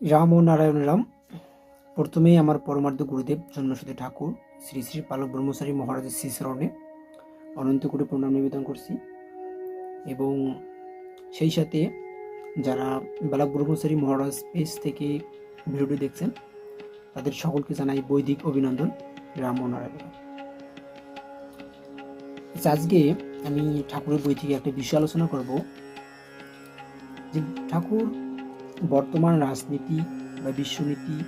রাম ও নারায়ণ রাম প্রথমেই আমার পরমার্থ গুরুদেব জন্মসতী ঠাকুর শ্রী শ্রী পালক ব্রহ্মচারী মহারাজের শ্রীচরণে অনন্ত করে প্রণাম নিবেদন করছি এবং সেই সাথে যারা বালক ব্রহ্মচারী মহারাজ পেজ থেকে ভিডিওটি দেখছেন তাদের সকলকে জানাই বৈদিক অভিনন্দন রাম ও নারায়ণ। আচ্ছা, আজকে আমি ঠাকুরের বই থেকে একটা বিষয় আলোচনা করব যে ঠাকুর বর্তমান রাজনীতি বা বিশ্বনীতি,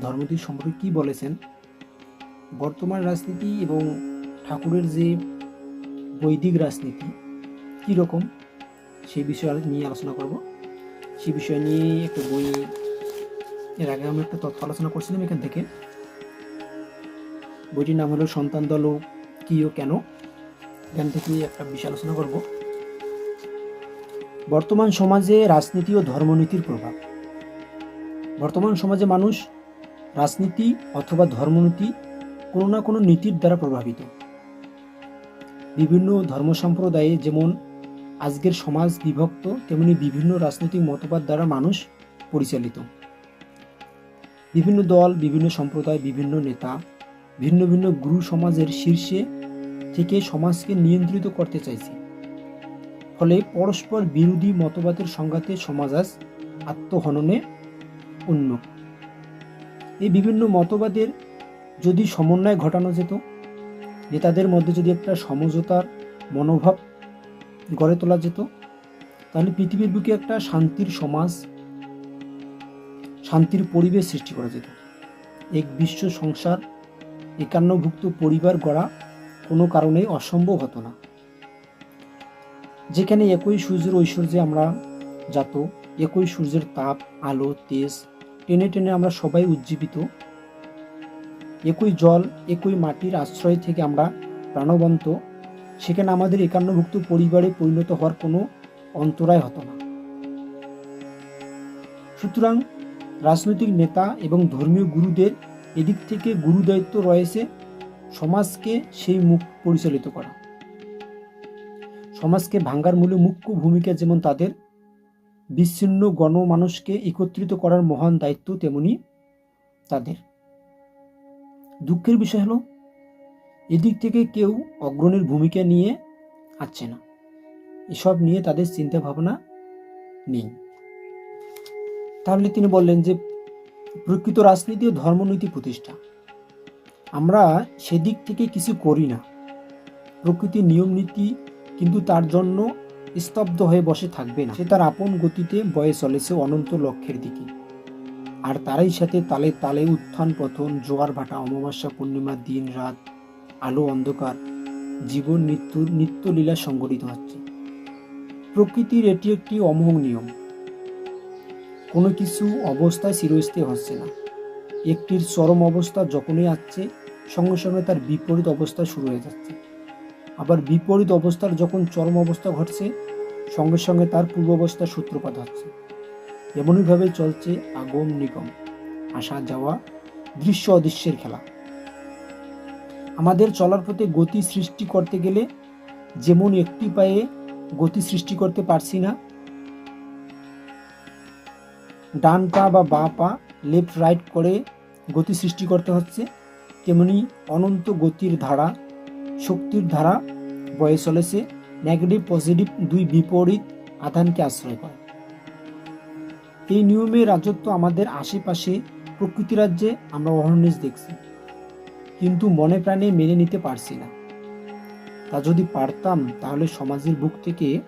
ধর্মনীতি সম্পর্কে কী বলেছেন? বর্তমান রাজনীতি এবং ঠাকুরের যে বৈদিক রাজনীতি কি রকম? সেই বিষয়ে নিয়ে আলোচনা করব। সেই বিষয় নিয়ে একটা বই এর আগে আমি একটা তথ্য আলোচনা করছিলাম এখান থেকে। বইটির নাম হলো সন্তান দল কি ও কেন? এখান থেকে একটা বিষয় আলোচনা করব। বর্তমান সমাজে রাজনীতি ও ধর্মনীতির প্রভাব। বর্তমান সমাজে মানুষ রাজনীতি অথবা ধর্মনীতি কোনো না কোনো নীতির দ্বারা প্রভাবিত। বিভিন্ন ধর্ম সম্প্রদায়ে যেমন আজকের সমাজ বিভক্ত, তেমনি বিভিন্ন রাজনৈতিক মতবাদ দ্বারা মানুষ পরিচালিত। বিভিন্ন দল, বিভিন্ন সম্প্রদায়, বিভিন্ন নেতা, ভিন্ন ভিন্ন গুরু সমাজের শীর্ষে থেকে সমাজকে নিয়ন্ত্রিত করতে চাইছে। ফলে পরস্পর বিরোধী মতবাদের সংঘাতে সমাজ আজ আত্মহননে উন্মুখ এই বিভিন্ন মতবাদের যদি সমন্বয় ঘটানো যেত, নেতাদের মধ্যে যদি একটা সমঝোতার মনোভাব গড়ে তোলা যেত, তাহলে পৃথিবীর বুকে একটা শান্তির সমাজ, শান্তির পরিবেশ সৃষ্টি করা যেত। এক বিশ্ব সংসার, একান্নভুক্ত পরিবার গড়া কোনো কারণে অসম্ভব হতো না। যেখানে একই সূর্যের ঐশ্বর্যে আমরা যাত একই সূর্যের তাপ, আলো, তেজ, টেনে টেনে আমরা সবাই উজ্জীবিত। একই জল, একই মাটির আশ্রয় থেকে আমরা প্রাণবন্ত। সেখানে আমাদের একান্নভুক্ত পরিবারে পরিণত হওয়ার কোনো অন্তরায় হতো না। সুতরাং রাজনৈতিক নেতা এবং ধর্মীয় গুরুদের এদিক থেকে গুরু দায়িত্ব রয়েছে সমাজকে সেই মুখ পরিচালিত করা। সমাজকে ভাঙ্গার মূলে মুখ্য ভূমিকা যেমন তাদের, বিচ্ছিন্ন গণমানুষকে একত্রিত করার মহান দায়িত্ব তেমনি তাদের। দুঃখের বিষয় হলো, এদিক থেকে কেউ অগ্রণীর ভূমিকা নিয়ে আসছে না। এসব নিয়ে তাদের চিন্তা ভাবনা নেই। তাহলে তিনি বললেন যে, প্রকৃত রাজনীতি ও ধর্মনীতি প্রতিষ্ঠা। আমরা সেদিক থেকে কিছু করি না। প্রকৃতির নিয়ম নীতি কিন্তু তার জন্য স্তব্ধ হয়ে বসে থাকবে না। সে তার আপন গতিতে বয়ে চলেছে অনন্ত লক্ষ্যের দিকে। আর তারই সাথে তালে তালে উত্থান পতন, জোয়ার ভাটা, অমাবস্যা পূর্ণিমা, দিন রাত, আলো অন্ধকার, জীবন মৃত্যুর নিত্যলীলা সংগঠিত হচ্ছে। প্রকৃতির এটি একটি অমোঘ নিয়ম। কোনো কিছু অবস্থায় চিরস্থায়ী হচ্ছে না। একটির চরম অবস্থা যখনই আসছে, সঙ্গে সঙ্গে তার বিপরীত অবস্থা শুরু হয়ে যাচ্ছে। আবার বিপরীত অবস্থার যখন চরম অবস্থা ঘটছে, সঙ্গে সঙ্গে তার পূর্বাবস্থার সূত্রপাত হচ্ছে। এমনইভাবে চলছে আগম নিগম, আসা যাওয়া, দৃশ্য অদৃশ্যের খেলা। আমাদের চলার পথে গতি সৃষ্টি করতে গেলে যেমন একটি পায়ে গতি সৃষ্টি করতে পারছি না, ডান পা বা বাঁ পা লেফট রাইট করে গতি সৃষ্টি করতে হচ্ছে, তেমনি অনন্ত গতির ধারা শক্তির ধারা বয়ে চলেছে। নেগেটিভ পজিটিভ দুই বিপরীত আধানকে আশ্রয় করে। এই নিয়মে রাজত্ব আমাদের আশেপাশে প্রকৃতি রাজ্যে আমরা অহর্নিশ দেখছি। কিন্তু মনে প্রাণে মেনে নিতে পারছি না। তা যদি পারতাম, তাহলে সমাজের বুক থেকে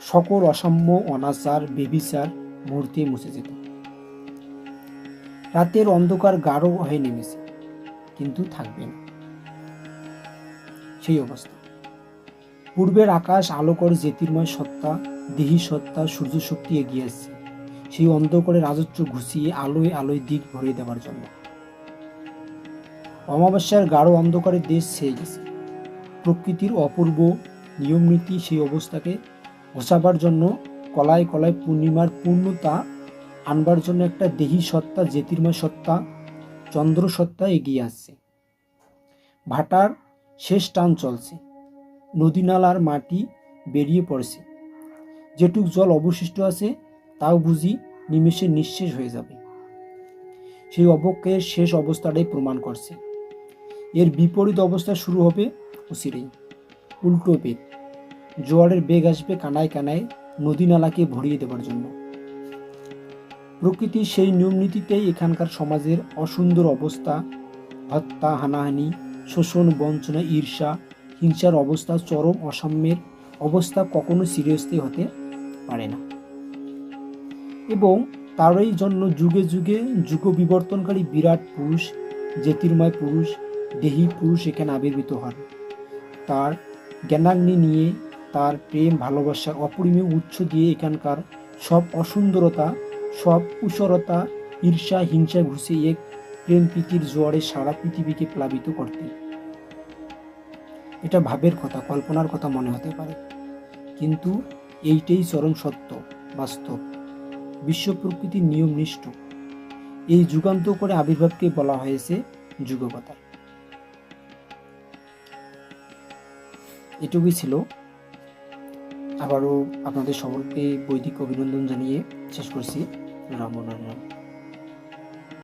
সকল অসাম্য, অনাচার, বেবিচার মূর্তি মুছে যেত। রাতের অন্ধকার গাঢ় হয়ে নেমেছে, কিন্তু থাকবে না। সেই অবস্থা। পূর্বের আকাশ আলোকর জ্যোতির্ময় সত্তা, দেহি সত্তা, সূর্য শক্তি এগিয়ে আসছে। সেই অন্ধকারে রাজত্ব ঘুষিয়ে আলোয় আলোয় দিক ভরিয়ে দেওয়ার জন্য। অমাবস্যার গাঢ় অন্ধকারে দেশ ছেয়ে গেছে। প্রকৃতির অপূর্ব নিয়মনীতি সেই অবস্থাকে ঘোষাবার জন্য কলায় কলায় পূর্ণিমার পূর্ণতা আনবার জন্য একটা দেহি সত্তা, জ্যোতির্ময় সত্তা, চন্দ্র সত্তা এগিয়ে আসছে। ভাটার শেষ টান চলছে। নদী নালার মাটি বেরিয়ে পড়ছে। যেটুক জল অবশিষ্ট আছে, তাও বুঝি নিমেষে নিঃশেষ হয়ে যাবে। সেই অবক্ষয়ের শেষ অবস্থাটাই প্রমাণ করছে। এর বিপরীত অবস্থা শুরু হবে অচিরেই উল্টো বেগ। জোয়ারের বেগ আসবে কানায় কানায় নদী নালাকে ভরিয়ে দেওয়ার জন্য। প্রকৃতির সেই নিয়ম নীতিতেই এখানকার সমাজের অসুন্দর অবস্থা, হত্যা, হানাহানি শোষণ, বঞ্চনা, ঈর্ষা, হিংসার অবস্থা, চরম অসাম্যের অবস্থা কখনো সিরিয়াসলি হতে পারে না। এবং তারই জন্য যুগে যুগে যুগ বিবর্তনকারী বিরাট পুরুষ, জ্যোতির্ময় পুরুষ, দেহী পুরুষ এখানে আবির্ভূত হন। তার জ্ঞানাগ্নি নিয়ে, তার প্রেম, ভালোবাসা অপরিমেয় উৎস দিয়ে এখানকার সব অসুন্দরতা, সব কুসরতা ঈর্ষা, হিংসা ঘুষে এক প্রেম প্রীতির জোয়ারে সারা পৃথিবীকে প্লাবিত করতে। এটা ভাবের কথা, কল্পনার কথা মনে হতে পারে। কিন্তু এইটাই চরম সত্য, বাস্তব। বিশ্ব প্রকৃতির নিয়ম নিষ্ঠ। এই যুগান্ত করে আবির্ভাবকে বলা হয়েছে যুগকথা। এটুকুই ছিল। আবারও আপনাদের সকলকে বৈদিক অভিনন্দন জানিয়ে শেষ করছি। রাম নারায়ণ।